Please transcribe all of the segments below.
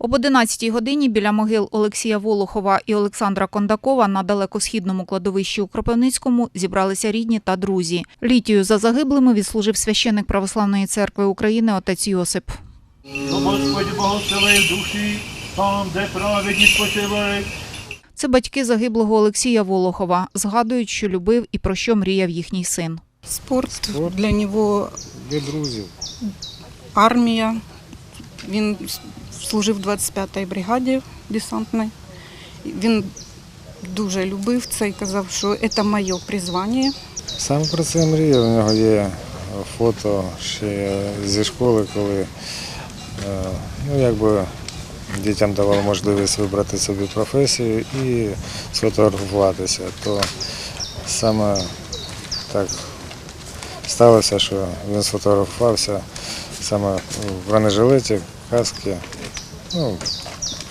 Об 11-й годині біля могил Олексія Волохова і Олександра Кондакова на далекосхідному кладовищі у Кропивницькому зібралися рідні та друзі. Літію за загиблими відслужив священик Православної церкви України отець Йосип. Господь благословив душі там, де праведні спочивають. Це батьки загиблого Олексія Волохова. Згадують, що любив і про що мріяв їхній син. Спорт, Спорт. для нього Для друзів. армія. Він служив 25-й бригаді десантній. Він дуже любив це і казав, що це моє призвання. Саме про це мріяв. У нього є фото ще зі школи, коли е, ну, якби дітям давали можливість вибрати собі професію і сфотографуватися. То саме так сталося, що він сфотографувався саме в бронежилеті, каски, ну,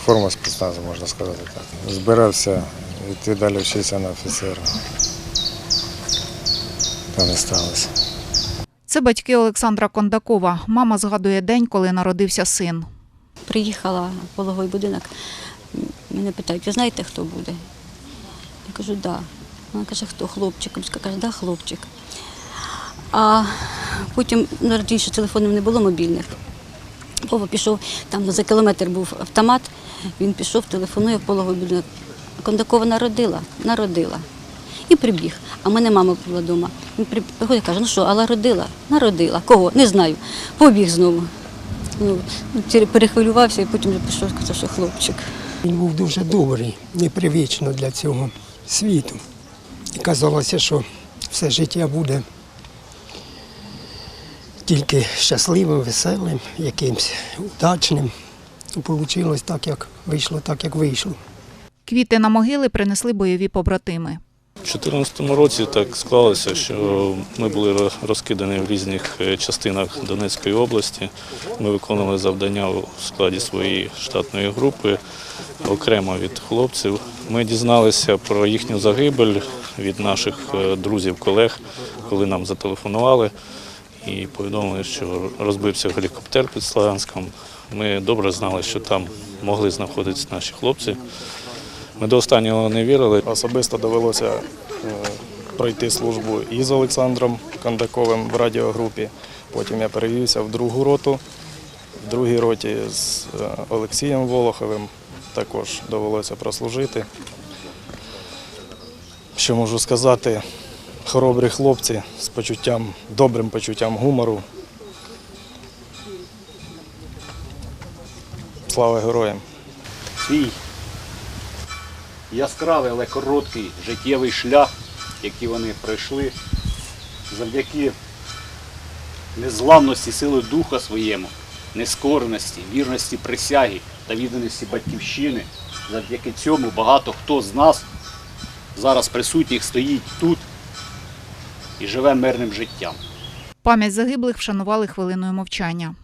форма спецназу, можна сказати так. Збирався йти далі вчитися на офіцера. Та не сталося. Це батьки Олександра Кондакова. Мама згадує день, коли народився син. Приїхала в пологовий будинок, мене питають, ви знаєте, хто буде? Я кажу, так. Да. Вона каже, хто хлопчик? Вона каже, да, хлопчик. А потім ну, раніше телефонів не було мобільних. Вова пішов, там за кілометр був автомат, він пішов, телефонує в пологовий будинок. Кондакова народила, народила. І прибіг. А мене мама була вдома. Він приходить каже, ну що, але родила? Народила. Кого? Не знаю. Побіг знову. Ну, перехвилювався і потім вже пішов, сказав, що хлопчик. Він був дуже добрий, непривично для цього світу. І казалося, що все життя буде тільки щасливим, веселим, якимсь удачним. Получилось так, як вийшло, так, як вийшло. Квіти на могили принесли бойові побратими. У 2014 році так склалося, що ми були розкидані в різних е, частинах Донецької області. Ми виконували завдання у складі своєї штатної групи окремо від хлопців. Ми дізналися про їхню загибель від наших е, друзів, колег, коли нам зателефонували і повідомили, що розбився гелікоптер під Славянськом. Ми добре знали, що там могли знаходитися наші хлопці. Ми до останнього не вірили. Особисто довелося е, пройти службу і з Олександром Кандаковим в радіогрупі. Потім я перевівся в другу роту. В другій роті з е, Олексієм Волоховим також довелося прослужити. Що можу сказати, хоробрі хлопці з почуттям, добрим почуттям гумору. Слава героям! свій яскравий, але короткий життєвий шлях, який вони пройшли завдяки незламності сили духа своєму, нескореності, вірності присяги та відданості батьківщини. Завдяки цьому багато хто з нас зараз присутніх стоїть тут і живе мирним життям. Пам'ять загиблих вшанували хвилиною мовчання.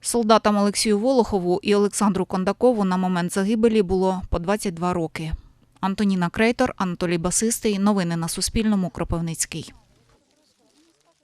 Солдатам Олексію Волохову і Олександру Кондакову на момент загибелі було по 22 роки. Антоніна Крейтор, Анатолій Басистий. Новини на Суспільному. Кропивницький.